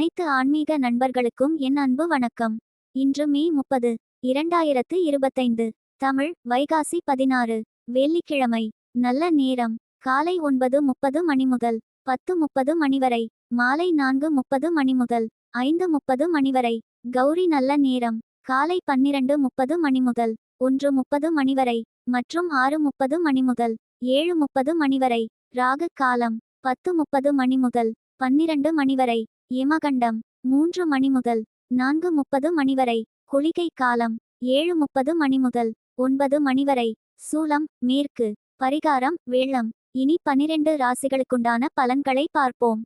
அனைத்து ஆன்மீக நண்பர்களுக்கும் என் அன்பு வணக்கம். இன்று மே முப்பது இரண்டாயிரத்து இருபத்தைந்து தமிழ் வைகாசி பதினாறு வெள்ளிக்கிழமை நல்ல நேரம் காலை ஒன்பது முப்பது மணி முதல் பத்து முப்பது மணி வரை மாலை நான்கு முப்பது மணி முதல் ஐந்து முப்பது மணி வரை கௌரி நல்ல நேரம் காலை பன்னிரண்டு முப்பது மணி முதல் ஒன்று முப்பது மணி வரை மற்றும் ஆறு முப்பது மணி முதல் ஏழு முப்பது மணி வரை ராகு காலம் பத்து முப்பது மணி முதல் பன்னிரண்டு மணி வரை யமகண்டம் மூன்று மணி முதல் நான்கு முப்பது மணி வரை குளிகை காலம் ஏழு முப்பது மணி முதல் ஒன்பது மணி வரை சூலம் மேற்கு பரிகாரம் வெள்ளம் இனி பனிரெண்டு ராசிகளுக்குண்டான பலன்களை பார்ப்போம்.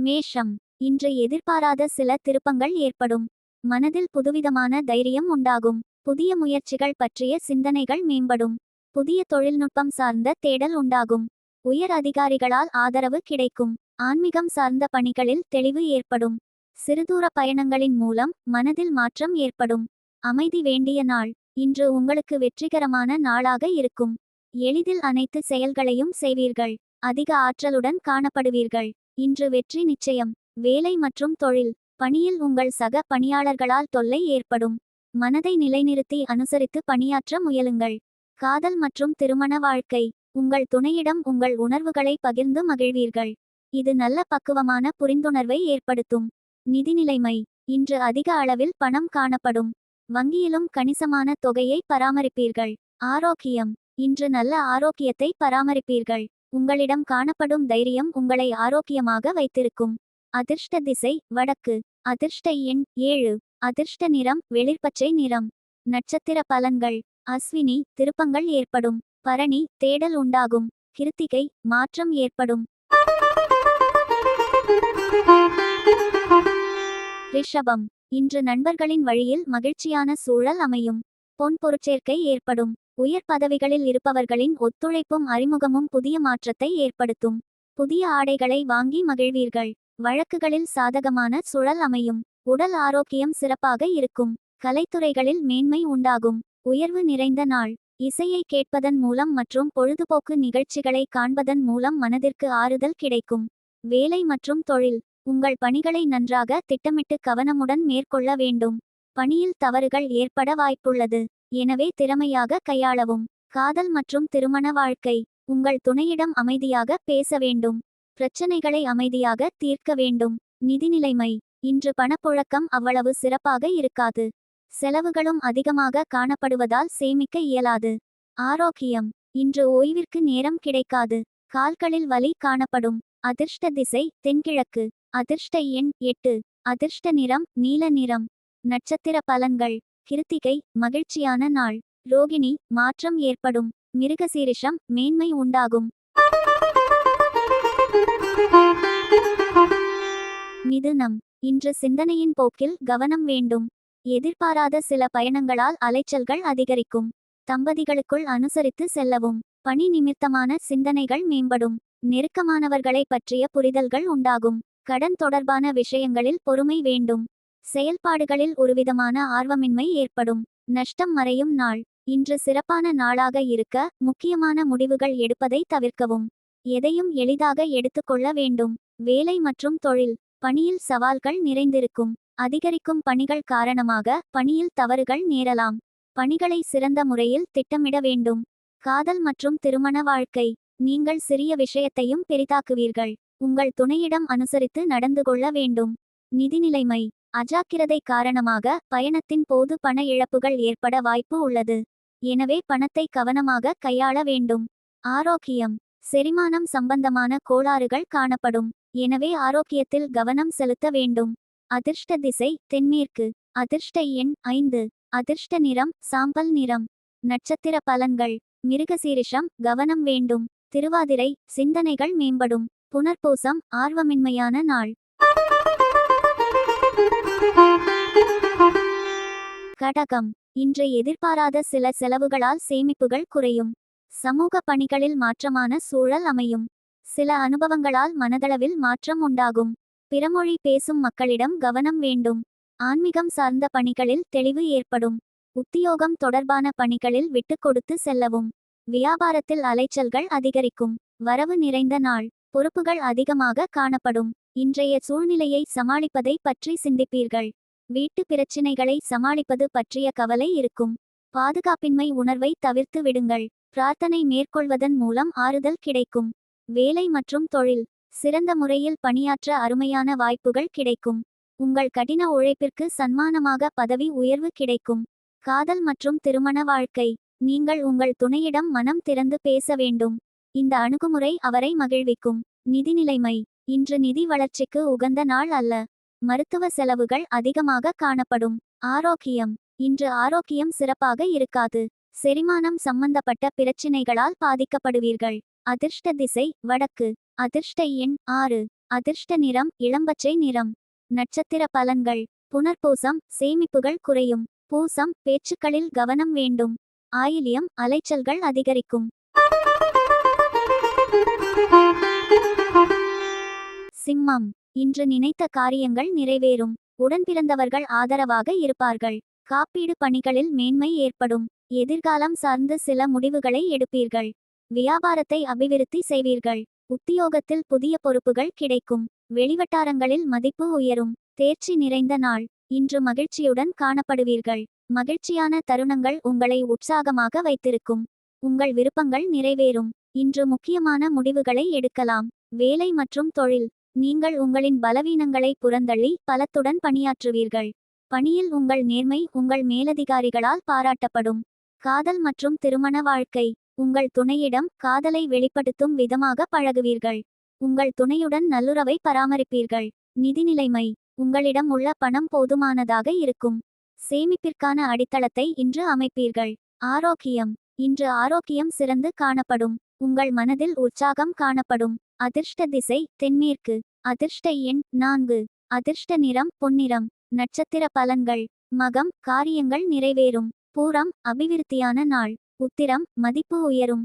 மேஷம் இன்று எதிர்பாராத சில திருப்பங்கள் ஏற்படும். மனதில் புதுவிதமான தைரியம் உண்டாகும். புதிய முயற்சிகள் பற்றிய சிந்தனைகள் மேம்படும். புதிய தொழில்நுட்பம் சார்ந்த தேடல் உண்டாகும். உயர் அதிகாரிகளால் ஆதரவு கிடைக்கும். ஆன்மீகம் சார்ந்த பணிகளில் தெளிவு ஏற்படும். சிறுதூர பயணங்களின் மூலம் மனதில் மாற்றம் ஏற்படும். அமைதி வேண்டிய நாள். இன்று உங்களுக்கு வெற்றிகரமான நாளாக இருக்கும். எளிதில் அனைத்து செயல்களையும் செய்வீர்கள். அதிக ஆற்றலுடன் காணப்படுவீர்கள். இன்று வெற்றி நிச்சயம். வேலை மற்றும் தொழில். பணியில் உங்கள் சக பணியாளர்களால் தொல்லை ஏற்படும். மனதை நிலைநிறுத்தி அனுசரித்து பணியாற்ற முயலுங்கள். காதல் மற்றும் திருமண வாழ்க்கை. உங்கள் துணையிடம் உங்கள் உணர்வுகளை பகிர்ந்து மகிழ்வீர்கள். இது நல்ல பக்குவமான புரிந்துணர்வை ஏற்படுத்தும். நிதிநிலைமை இன்று அதிக அளவில் பணம் காணப்படும். வங்கியிலும் கணிசமான தொகையை பராமரிப்பீர்கள். ஆரோக்கியம். இன்று நல்ல ஆரோக்கியத்தை பராமரிப்பீர்கள். உங்களிடம் காணப்படும் தைரியம் உங்களை ஆரோக்கியமாக வைத்திருக்கும். அதிர்ஷ்ட திசை வடக்கு. அதிர்ஷ்ட எண் ஏழு. அதிர்ஷ்ட நிறம் வெளிர்பச்சை நிறம். நட்சத்திர பலன்கள். அஸ்வினி திருப்பங்கள் ஏற்படும். பரணி தேடல் உண்டாகும். கிருத்திகை மாற்றம் ஏற்படும். ரிஷபம். இன்று நண்பர்களின் வழியில் மகிழ்ச்சியான சூழல் அமையும். பொன் பொருட்சேர்க்கை ஏற்படும். உயர் பதவிகளில் இருப்பவர்களின் ஒத்துழைப்பும் அறிமுகமும் புதிய மாற்றத்தை ஏற்படுத்தும். புதிய ஆடைகளை வாங்கி மகிழ்வீர்கள். வழக்குகளில் சாதகமான சுழல் அமையும். உடல் ஆரோக்கியம் சிறப்பாக இருக்கும். கலைத்துறைகளில் மேன்மை உண்டாகும். உயர்வு நிறைந்த நாள். இசையை கேட்பதன் மூலம் மற்றும் பொழுதுபோக்கு நிகழ்ச்சிகளை காண்பதன் மூலம் மனதிற்கு ஆறுதல் கிடைக்கும். வேலை மற்றும் தொழில். உங்கள் பணிகளை நன்றாக திட்டமிட்டு கவனமுடன் மேற்கொள்ள வேண்டும். பணியில் தவறுகள் ஏற்பட வாய்ப்புள்ளது. எனவே திறமையாக கையாளவும். காதல் மற்றும் திருமண வாழ்க்கை. உங்கள் துணையிடம் அமைதியாக பேச வேண்டும். பிரச்சனைகளை அமைதியாக தீர்க்க வேண்டும். நிதிநிலைமை இன்று பணப்புழக்கம் அவ்வளவு சிறப்பாக இருக்காது. செலவுகளும் அதிகமாக காணப்படுவதால் சேமிக்க இயலாது. ஆரோக்கியம். இன்று ஓய்விற்கு நேரம் கிடைக்காது. கால்களில் வலி காணப்படும். அதிர்ஷ்ட திசை தென்கிழக்கு. அதிர்ஷ்ட எண் எட்டு. அதிர்ஷ்ட நிறம் நீல நிறம். நட்சத்திர பலன்கள். கிருத்திகை மகிழ்ச்சியான நாள். ரோகிணி மாற்றம் ஏற்படும். மிருகசீரிஷம் மேன்மை உண்டாகும். மிதுனம். இன்று சிந்தனையின் போக்கில் கவனம் வேண்டும். எதிர்பாராத சில பயணங்களால் அலைச்சல்கள் அதிகரிக்கும். தம்பதிகளுக்குள் அனுசரித்து செல்லவும். பணி நிமித்தமான சிந்தனைகள் மேம்படும். நெருக்கமானவர்களை பற்றிய புரிதல்கள் உண்டாகும். கடன் தொடர்பான விஷயங்களில் பொறுமை வேண்டும். செயல்பாடுகளில் ஒருவிதமான ஆர்வமின்மை ஏற்படும். நஷ்டம் மறையும் நாள். இன்று சிறப்பான நாளாக இருக்க முக்கியமான முடிவுகள் எடுப்பதை தவிர்க்கவும். எதையும் எளிதாக எடுத்துக்கொள்ள வேண்டும். வேலை மற்றும் தொழில். பணியில் சவால்கள் நிறைந்திருக்கும். அதிகரிக்கும் பணிகள் காரணமாக பணியில் தவறுகள் நேரலாம். பணிகளை சிறந்த முறையில் திட்டமிட வேண்டும். காதல் மற்றும் திருமண வாழ்க்கை. நீங்கள் சிறிய விஷயத்தையும் பெரிதாக்குவீர்கள். உங்கள் துணையிடம் அனுசரித்து நடந்து கொள்ள வேண்டும். நிதிநிலைமை அஜாக்கிரதை காரணமாக பயணத்தின் போது பண இழப்புகள் ஏற்பட வாய்ப்பு உள்ளது. எனவே பணத்தை கவனமாக கையாள வேண்டும். ஆரோக்கியம். செரிமானம் சம்பந்தமான கோளாறுகள் காணப்படும். எனவே ஆரோக்கியத்தில் கவனம் செலுத்த வேண்டும். அதிர்ஷ்ட திசை தென்மேற்கு. அதிர்ஷ்ட எண் ஐந்து. அதிர்ஷ்ட நிறம் சாம்பல் நிறம். நட்சத்திர பலன்கள். மிருகசீரிஷம் கவனம் வேண்டும். திருவாதிரை சிந்தனைகள் மேம்படும். புனர்பூசம் ஆர்வமின்மையான நாள். கடகம். இன்று எதிர்பாராத சில செலவுகளால் சேமிப்புகள் குறையும். சமூக பணிகளில் மாற்றமான சூழல் அமையும். சில அனுபவங்களால் மனதளவில் மாற்றம் உண்டாகும். பிறமொழி பேசும் மக்களிடம் கவனம் வேண்டும். ஆன்மீகம் சார்ந்த பணிகளில் தெளிவு ஏற்படும். உத்தியோகம் தொடர்பான பணிகளில் விட்டு கொடுத்து செல்லவும். வியாபாரத்தில் அலைச்சல்கள் அதிகரிக்கும். வரவு நிறைந்த நாள். பொறுப்புகள் அதிகமாக காணப்படும். இன்றைய சூழ்நிலையை சமாளிப்பதை பற்றி சிந்திப்பீர்கள். வீட்டு பிரச்சினைகளை சமாளிப்பது பற்றிய கவலை இருக்கும். பாதுகாப்பின்மை உணர்வை தவிர்த்து விடுங்கள். பிரார்த்தனை மேற்கொள்வதன் மூலம் ஆறுதல் கிடைக்கும். வேலை மற்றும் தொழில். சிறந்த முறையில் பணியாற்ற அருமையான வாய்ப்புகள் கிடைக்கும். உங்கள் கடின உழைப்பிற்கு சன்மானமாக பதவி உயர்வு கிடைக்கும். காதல் மற்றும் திருமண வாழ்க்கை. நீங்கள் உங்கள் துணையிடம் மனம் திறந்து பேச வேண்டும். இந்த அணுகுமுறை அவரை மகிழ்விக்கும். நிதி நிலைமை. இன்று நிதி வளர்ச்சிக்கு உகந்த நாள் அல்ல. மருத்துவ செலவுகள் அதிகமாக காணப்படும். ஆரோக்கியம். இன்று ஆரோக்கியம் சிறப்பாக இருக்காது. செரிமானம் சம்பந்தப்பட்ட பிரச்சினைகளால் பாதிக்கப்படுவீர்கள். அதிர்ஷ்ட திசை வடக்கு. அதிர்ஷ்ட எண் ஆறு. அதிர்ஷ்ட நிறம் இளம்பச்சை நிறம். நட்சத்திர பலன்கள். புனர்பூசம் சேமிப்புகள் குறையும். பூசம் பேச்சுக்களில் கவனம் வேண்டும். ஆயிலியம் அலைச்சல்கள் அதிகரிக்கும். சிம்மம். இன்று நினைத்த காரியங்கள் நிறைவேறும். உடன்பிறந்தவர்கள் ஆதரவாக இருப்பார்கள். காப்பீடு பணிகளில் மேன்மை ஏற்படும். எதிர்காலம் சார்ந்து சில முடிவுகளை எடுப்பீர்கள். வியாபாரத்தை அபிவிருத்தி செய்வீர்கள். உத்தியோகத்தில் புதிய பொறுப்புகள் கிடைக்கும். வெளிவட்டாரங்களில் மதிப்பு உயரும். தேர்ச்சி நிறைந்த நாள். இன்று மகிழ்ச்சியுடன் காணப்படுவீர்கள். மகிழ்ச்சியான தருணங்கள் உங்களை உற்சாகமாக வைத்திருக்கும். உங்கள் விருப்பங்கள் நிறைவேறும். இன்று முக்கியமான முடிவுகளை எடுக்கலாம். வேலை மற்றும் தொழில். நீங்கள் உங்களின் பலவீனங்களை புறந்தள்ளி பலத்துடன் பணியாற்றுவீர்கள். பணியில் உங்கள் நேர்மை உங்கள் மேலதிகாரிகளால் பாராட்டப்படும். காதல் மற்றும் திருமண வாழ்க்கை. உங்கள் துணையிடம் காதலை வெளிப்படுத்தும் விதமாக பழகுவீர்கள். உங்கள் துணையுடன் நல்லுறவை பராமரிப்பீர்கள். நிதி நிலைமை உங்களிடம் உள்ள பணம் போதுமானதாக இருக்கும். சேமிப்பிற்கான அடித்தளத்தை இன்று அமைப்பீர்கள். ஆரோக்கியம் இன்று ஆரோக்கியம் சிறந்து காணப்படும். உங்கள் மனதில் உற்சாகம் காணப்படும். அதிர்ஷ்ட திசை தென்மேற்கு. அதிர்ஷ்ட எண் நான்கு. அதிர்ஷ்ட நிறம் பொன்னிறம். நட்சத்திர பலன்கள் மகம் காரியங்கள் நிறைவேறும். பூரம் அபிவிருத்தியான நாள். உத்திரம் மதிப்பு உயரும்.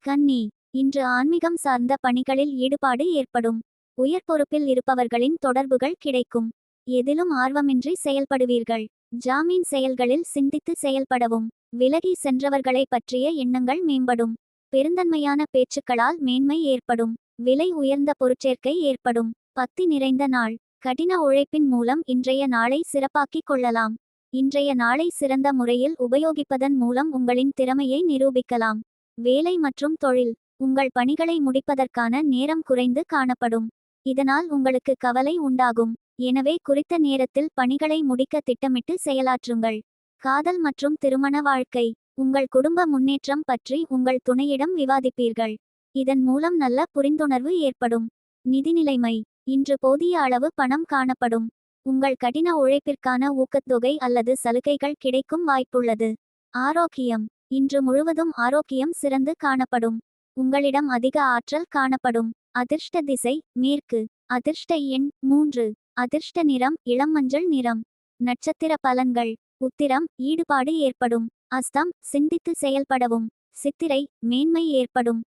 கன்னி இன்று ஆன்மீகம் சார்ந்த பணிகளில் ஈடுபாடு ஏற்படும். உயர் பொறுப்பில் இருப்பவர்களின் தொடர்புகள் கிடைக்கும். எதிலும் ஆர்வமின்றி செயல்படுவீர்கள். ஜாமீன் செயல்களில் சிந்தித்து செயல்படவும். விலகி சென்றவர்களை பற்றிய எண்ணங்கள் மேம்படும். பெருந்தன்மையான பேச்சுக்களால் மேன்மை ஏற்படும். விலை உயர்ந்த பொருட்சேர்க்கை ஏற்படும். பக்தி நிறைந்த நாள். கடின உழைப்பின் மூலம் இன்றைய நாளை சிறப்பாக்கிக் கொள்ளலாம். இன்றைய நாளை சிறந்த முறையில் உபயோகிப்பதன் மூலம் உங்களின் திறமையை நிரூபிக்கலாம். வேலை மற்றும் தொழில். உங்கள் பணிகளை முடிப்பதற்கான நேரம் குறைந்து காணப்படும். இதனால் உங்களுக்கு கவலை உண்டாகும். எனவே குறித்த நேரத்தில் பணிகளை முடிக்க திட்டமிட்டு செயலாற்றுங்கள். காதல் மற்றும் திருமண வாழ்க்கை. உங்கள் குடும்ப முன்னேற்றம் பற்றி உங்கள் துணையிடம் விவாதிப்பீர்கள். இதன் மூலம் நல்ல புரிந்துணர்வு ஏற்படும். நிதிநிலைமை இன்று போதிய அளவு பணம் காணப்படும். உங்கள் கடின உழைப்பிற்கான ஊக்கத்தொகை அல்லது சலுகைகள் கிடைக்கும் வாய்ப்புள்ளது. ஆரோக்கியம். இன்று முழுவதும் ஆரோக்கியம் சிறந்து காணப்படும். உங்களிடம் அதிக ஆற்றல் காணப்படும். அதிர்ஷ்ட திசை மேற்கு. அதிர்ஷ்ட எண் மூன்று. அதிர்ஷ்ட நிறம் இளம் மஞ்சள் நிறம். நட்சத்திர பலன்கள். உத்திரம் ஈடுபாடு ஏற்படும். அஸ்தம் சிந்தித்து செயல்படவும். சித்திரை மேன்மை ஏற்படும்.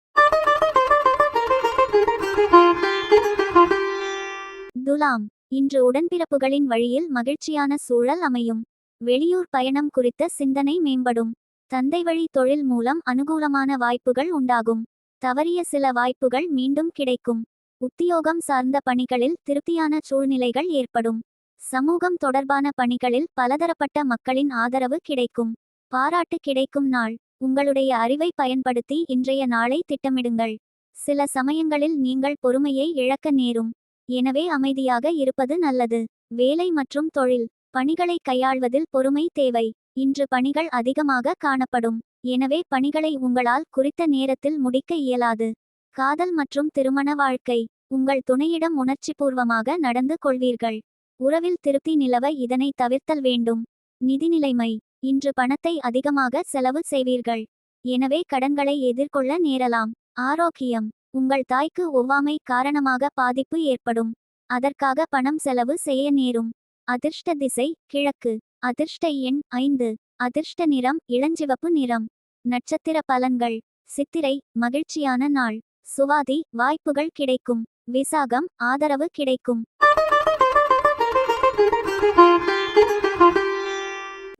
துலாம் இன்று உடன்பிறப்புகளின் வழியில் மகிழ்ச்சியான சூழல் அமையும். வெளியூர் பயணம் குறித்த சிந்தனை மேம்படும். தந்தை வழி தொழில் மூலம் அனுகூலமான வாய்ப்புகள் உண்டாகும். தவறிய சில வாய்ப்புகள் மீண்டும் கிடைக்கும். உத்தியோகம் சார்ந்த பணிகளில் திருப்தியான சூழ்நிலைகள் ஏற்படும். சமூகம் தொடர்பான பணிகளில் பலதரப்பட்ட மக்களின் ஆதரவு கிடைக்கும். பாராட்டு கிடைக்கும் நாள். உங்களுடைய அறிவை பயன்படுத்தி இன்றைய நாளை திட்டமிடுங்கள். சில சமயங்களில் நீங்கள் பொறுமையை இழக்க நேரும். எனவே அமைதியாக இருப்பது நல்லது. வேலை மற்றும் தொழில். பணிகளை கையாள்வதில் பொறுமை தேவை. இன்று பணிகள் அதிகமாக காணப்படும். எனவே பணிகளை உங்களால் குறித்த நேரத்தில் முடிக்க இயலாது. காதல் மற்றும் திருமண வாழ்க்கை. உங்கள் துணையிடம் உணர்ச்சிபூர்வமாக நடந்து கொள்வீர்கள். உறவில் திருப்தி நிலவ இதனை தவிர்த்தல் வேண்டும். நிதிநிலைமை இன்று பணத்தை அதிகமாக செலவு செய்வீர்கள். எனவே கடன்களை எதிர்கொள்ள நேரலாம். ஆரோக்கியம். உங்கள் தாய்க்கு ஒவ்வாமை காரணமாக பாதிப்பு ஏற்படும். அதற்காக பணம் செலவு செய்ய நேரும். அதிர்ஷ்ட திசை கிழக்கு. அதிர்ஷ்ட எண் ஐந்து. அதிர்ஷ்ட நிறம் இளஞ்சிவப்பு நிறம். நட்சத்திர பலன்கள். சித்திரை மகிழ்ச்சியான நாள். சுவாதி வாய்ப்புகள் கிடைக்கும். விசாகம் ஆதரவு கிடைக்கும்.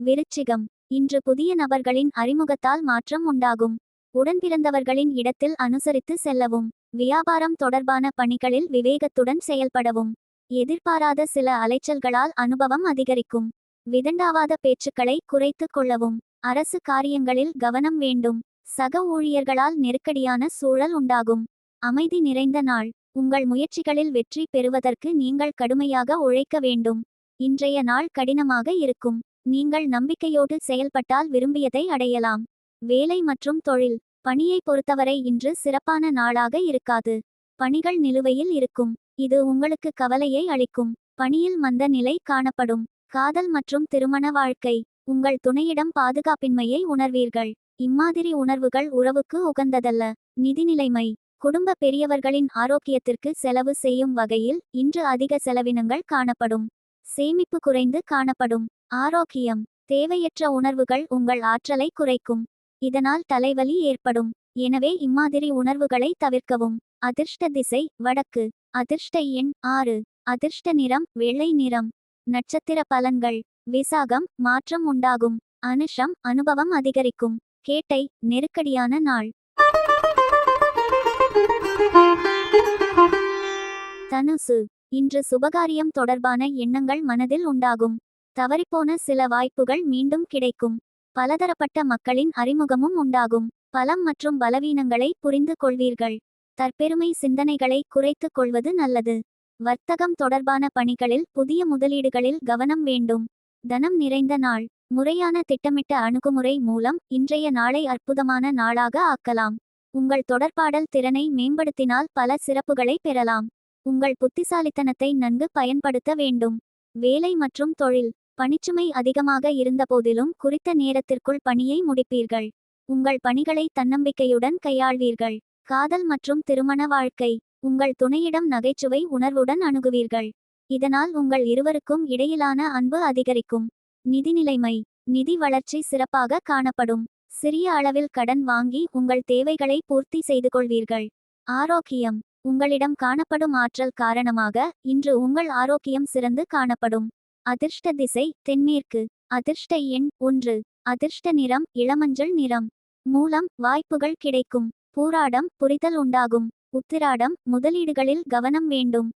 விருச்சிகம். இன்று புதிய நபர்களின் அறிமுகத்தால் மாற்றம் உண்டாகும். உடன்பிறந்தவர்களின் இடத்தில் அனுசரித்து செல்லவும் வியாபாரம் தொடர்பான பணிகளில் விவேகத்துடன் செயல்படவும். எதிர்பாராத சில அலைச்சல்களால் அனுபவம் அதிகரிக்கும். விதண்டாவாத பேச்சுக்களை குறைத்துக் கொள்ளவும் அரசு காரியங்களில் கவனம் வேண்டும். சக ஊழியர்களால் நெருக்கடியான சூழல் உண்டாகும். அமைதி நிறைந்த நாள். உங்கள் முயற்சிகளில் வெற்றி பெறுவதற்கு நீங்கள் கடுமையாக உழைக்க வேண்டும். இன்றைய நாள் கடினமாக இருக்கும். நீங்கள் நம்பிக்கையோடு செயல்பட்டால் விரும்பியதை அடையலாம். வேலை மற்றும் தொழில். பணியை பொறுத்தவரை இன்று சிறப்பான நாளாக இருக்காது. பணிகள் நிலுவையில் இருக்கும். இது உங்களுக்கு கவலையை அளிக்கும். பணியில் மந்த நிலை காணப்படும். காதல் மற்றும் திருமண வாழ்க்கை. உங்கள் துணையிடம் பாதுகாப்பின்மையை உணர்வீர்கள். இம்மாதிரி உணர்வுகள் உறவுக்கு உகந்ததல்ல. நிதிநிலைமை. குடும்ப பெரியவர்களின் ஆரோக்கியத்திற்கு செலவு செய்யும் வகையில் இன்று அதிக செலவினங்கள் காணப்படும். சேமிப்பு குறைந்து காணப்படும். ஆரோக்கியம். தேவையற்ற உணர்வுகள் உங்கள் ஆற்றலை குறைக்கும். இதனால் தலைவலி ஏற்படும். எனவே இம்மாதிரி உணர்வுகளை தவிர்க்கவும். அதிர்ஷ்ட திசை வடக்கு. அதிர்ஷ்ட எண் ஆறு. அதிர்ஷ்ட நிறம் வெள்ளை நிறம். நட்சத்திர பலன்கள். விசாகம் மாற்றம் உண்டாகும். அனுஷம் அனுபவம் அதிகரிக்கும். கேட்டை நெருக்கடியான நாள். தனுசு. இன்று சுபகாரியம் தொடர்பான எண்ணங்கள் மனதில் உண்டாகும். தவறிப்போன சில வாய்ப்புகள் மீண்டும் கிடைக்கும். பலதரப்பட்ட மக்களின் அறிமுகமும் உண்டாகும். பலம் மற்றும் பலவீனங்களை புரிந்து கொள்வீர்கள். தற்பெருமை சிந்தனைகளை குறைத்துக் கொள்வது நல்லது. வர்த்தகம் தொடர்பான பணிகளில் புதிய முதலீடுகளில் கவனம் வேண்டும். தனம் நிறைந்த நாள். முறையான திட்டமிட்ட அணுகுமுறை மூலம் இன்றைய நாளை அற்புதமான நாளாக ஆக்கலாம். உங்கள் தொடர்பாடல் திறனை மேம்படுத்தினால் பல சிறப்புகளை பெறலாம். உங்கள் புத்திசாலித்தனத்தை நன்கு பயன்படுத்த வேண்டும். வேலை மற்றும் தொழில். பணிச்சுமை அதிகமாக இருந்தபோதிலும் குறித்த நேரத்திற்குள் பணியை முடிப்பீர்கள். உங்கள் பணிகளை தன்னம்பிக்கையுடன் கையாள்வீர்கள். காதல் மற்றும் திருமண வாழ்க்கை. உங்கள் துணையிடம் நகைச்சுவை உணர்வுடன் அணுகுவீர்கள். இதனால் உங்கள் இருவருக்கும் இடையிலான அன்பு அதிகரிக்கும். நிதிநிலைமை நிதி வளர்ச்சி சிறப்பாக காணப்படும். சிறிய அளவில் கடன் வாங்கி உங்கள் தேவைகளை பூர்த்தி செய்து கொள்வீர்கள். ஆரோக்கியம். உங்களிடம் காணப்படும் ஆற்றல் காரணமாக இன்று உங்கள் ஆரோக்கியம் சிறந்து காணப்படும். அதிர்ஷ்ட திசை தென்மேற்கு. அதிர்ஷ்ட எண் ஒன்று. அதிர்ஷ்ட நிறம் இளமஞ்சள் நிறம். மூலம் வாய்ப்புகள் கிடைக்கும். பூராடம் புரிதல் உண்டாகும். உத்திராடம் முதலீடுகளில் கவனம் வேண்டும்.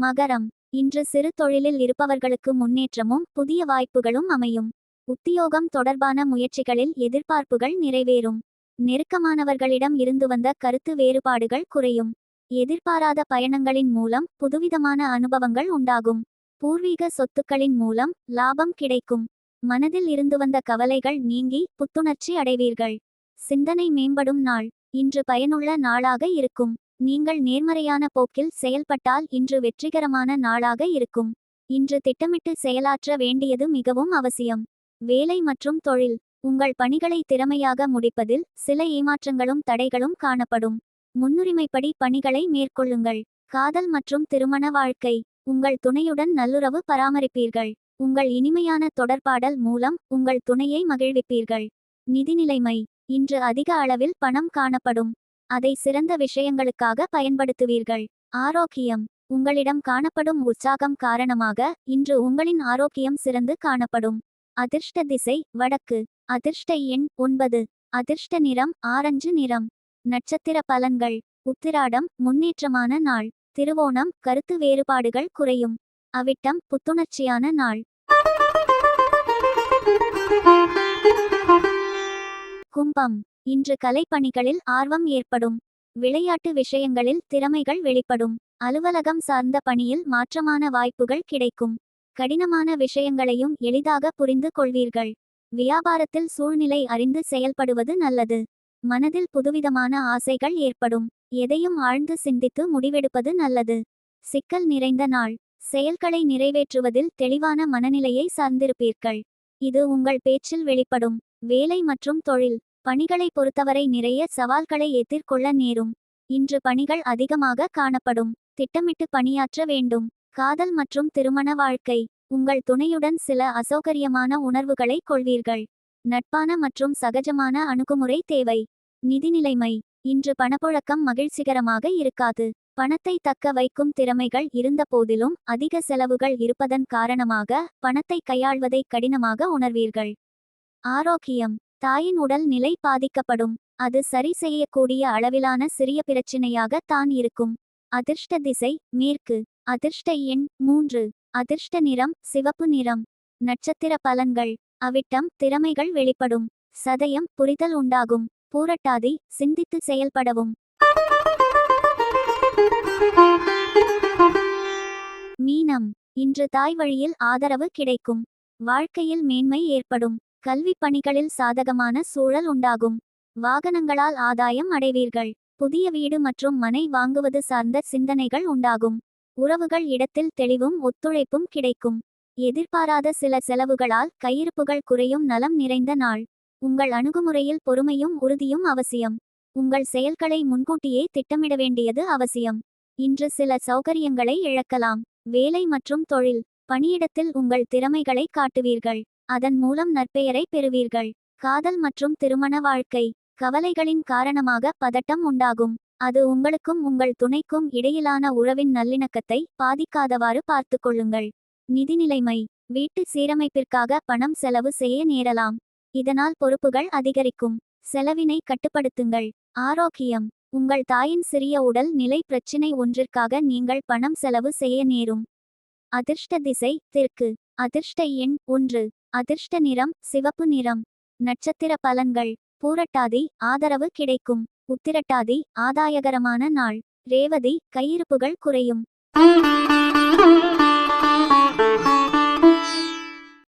மகரம். இன்று சிறு தொழிலில் இருப்பவர்களுக்கு முன்னேற்றமும் புதிய வாய்ப்புகளும் அமையும். உத்தியோகம் தொடர்பான முயற்சிகளில் எதிர்பார்ப்புகள் நிறைவேறும். நெருக்கமானவர்களிடம் இருந்து வந்த கருத்து வேறுபாடுகள் குறையும். எதிர்பாராத பயணங்களின் மூலம் புதுவிதமான அனுபவங்கள் உண்டாகும். பூர்வீக சொத்துக்களின் மூலம் லாபம் கிடைக்கும். மனதில் இருந்து வந்த கவலைகள் நீங்கி புத்துணர்ச்சி அடைவீர்கள். சிந்தனை மேம்படும் நாள். இன்று பயனுள்ள நாளாக இருக்கும். நீங்கள் நேர்மறையான போக்கில் செயல்பட்டால் இன்று வெற்றிகரமான நாளாக இருக்கும். இன்று திட்டமிட்டு செயலாற்ற வேண்டியது மிகவும் அவசியம். வேலை மற்றும் தொழில். உங்கள் பணிகளை திறமையாக முடிப்பதில் சில ஏமாற்றங்களும் தடைகளும் காணப்படும். முன்னுரிமைப்படி பணிகளை மேற்கொள்ளுங்கள். காதல் மற்றும் திருமண வாழ்க்கை. உங்கள் துணையுடன் நல்லுறவு பராமரிப்பீர்கள். உங்கள் இனிமையான தொடர்பாடல் மூலம் உங்கள் துணையை மகிழ்விப்பீர்கள். நிதிநிலைமை. இன்று அதிக அளவில் பணம் காணப்படும். அதை சிறந்த விஷயங்களுக்காக பயன்படுத்துவீர்கள். ஆரோக்கியம். உங்களிடம் காணப்படும் உற்சாகம் காரணமாக இன்று உங்களின் ஆரோக்கியம் சிறந்து காணப்படும். அதிர்ஷ்ட திசை. வடக்கு. அதிர்ஷ்ட எண் ஒன்பது. அதிர்ஷ்ட நிறம் ஆரஞ்சு நிறம். நட்சத்திர பலன்கள். உத்திராடம் முன்னேற்றமான நாள். திருவோணம் கருத்து வேறுபாடுகள் குறையும். அவிட்டம் புத்துணர்ச்சியான நாள். கும்பம். இன்று கலைப்பணிகளில் ஆர்வம் ஏற்படும். விளையாட்டு விஷயங்களில் திறமைகள் வெளிப்படும். அலுவலகம் சார்ந்த பணியில் மாற்றமான வாய்ப்புகள் கிடைக்கும். கடினமான விஷயங்களையும் எளிதாக புரிந்து கொள்வீர்கள். வியாபாரத்தில் சூழ்நிலை அறிந்து செயல்படுவது நல்லது. மனதில் புதுவிதமான ஆசைகள் ஏற்படும். எதையும் ஆழ்ந்து சிந்தித்து முடிவெடுப்பது நல்லது. சிக்கல் நிறைந்த நாள். செயல்களை நிறைவேற்றுவதில் தெளிவான மனநிலையை சார்ந்திருப்பீர்கள். இது உங்கள் பேச்சில் வெளிப்படும். வேலை மற்றும் தொழில். பணிகளை பொறுத்தவரை நிறைய சவால்களை எதிர்கொள்ள நேரும். இன்று பணிகள் அதிகமாக காணப்படும். திட்டமிட்டு பணியாற்ற வேண்டும். காதல் மற்றும் திருமண வாழ்க்கை. உங்கள் துணையுடன் சில அசௌகரியமான உணர்வுகளை கொள்வீர்கள். நட்பான மற்றும் சகஜமான அணுகுமுறை தேவை. நிதிநிலைமை இன்று பணப்புழக்கம் மகிழ்ச்சிகரமாக இருக்காது. பணத்தை தக்க வைக்கும் திறமைகள் இருந்தபோதிலும் அதிக செலவுகள் இருப்பதன் காரணமாக பணத்தை கையாள்வதை கடினமாக உணர்வீர்கள். ஆரோக்கியம். தாயின் உடல் நிலை பாதிக்கப்படும். அது சரி செய்யக்கூடிய அளவிலான சிறிய பிரச்சினையாக தான் இருக்கும். அதிர்ஷ்ட திசை. மேற்கு. அதிர்ஷ்ட எண் மூன்று. அதிர்ஷ்ட நிறம். சிவப்பு நிறம். நட்சத்திர பலன்கள். அவிட்டம் திறமைகள் வெளிப்படும். சதயம் புரிதல் உண்டாகும். பூரட்டாதி சிந்தித்து செயல்படவும். மீனம். இன்று தாய் வழியில் ஆதரவு கிடைக்கும். வாழ்க்கையில் மேன்மை ஏற்படும். கல்வி பணிகளில் சாதகமான சூழல் உண்டாகும். வாகனங்களால் ஆதாயம் அடைவீர்கள். புதிய வீடு மற்றும் மனை வாங்குவது சார்ந்த சிந்தனைகள் உண்டாகும். உறவுகள் இடத்தில் தெளிவும் ஒத்துழைப்பும் கிடைக்கும். எதிர்பாராத சில செலவுகளால் கையிருப்புகள் குறையும் நலம் நிறைந்த நாள். உங்கள் அணுகுமுறையில் பொறுமையும் உறுதியும் அவசியம். உங்கள் செயல்களை முன்கூட்டியே திட்டமிட வேண்டியது அவசியம். இன்று சில சௌகரியங்களை இழக்கலாம். வேலை மற்றும் தொழில். பணியிடத்தில் உங்கள் திறமைகளை காட்டுவீர்கள். அதன் மூலம் நற்பெயரை பெறுவீர்கள். காதல் மற்றும் திருமண வாழ்க்கை. கவலைகளின் காரணமாக பதட்டம் உண்டாகும். அது உங்களுக்கும் உங்கள் துணைக்கும் இடையிலான உறவின் நல்லிணக்கத்தை பாதிக்காதவாறு பார்த்துக்கொள்ளுங்கள் நிதி நிலைமை வீட்டு சீரமைப்பிற்காக பணம் செலவு செய்ய நேரலாம். இதனால் பொறுப்புகள் அதிகரிக்கும். செலவினை கட்டுப்படுத்துங்கள். ஆரோக்கியம். உங்கள் தாயின் சிறிய உடல் நிலை பிரச்சினை ஒன்றிற்காக நீங்கள் பணம் செலவு செய்ய நேரும். அதிர்ஷ்ட திசை தெற்கு. அதிர்ஷ்ட எண் ஒன்று. அதிர்ஷ்ட நிறம் சிவப்பு நிறம். நட்சத்திர பலன்கள். பூரட்டாதி ஆதரவு கிடைக்கும். உத்திரட்டாதி ஆதாயகரமான நாள். ரேவதி கையிருப்புகள் குறையும்.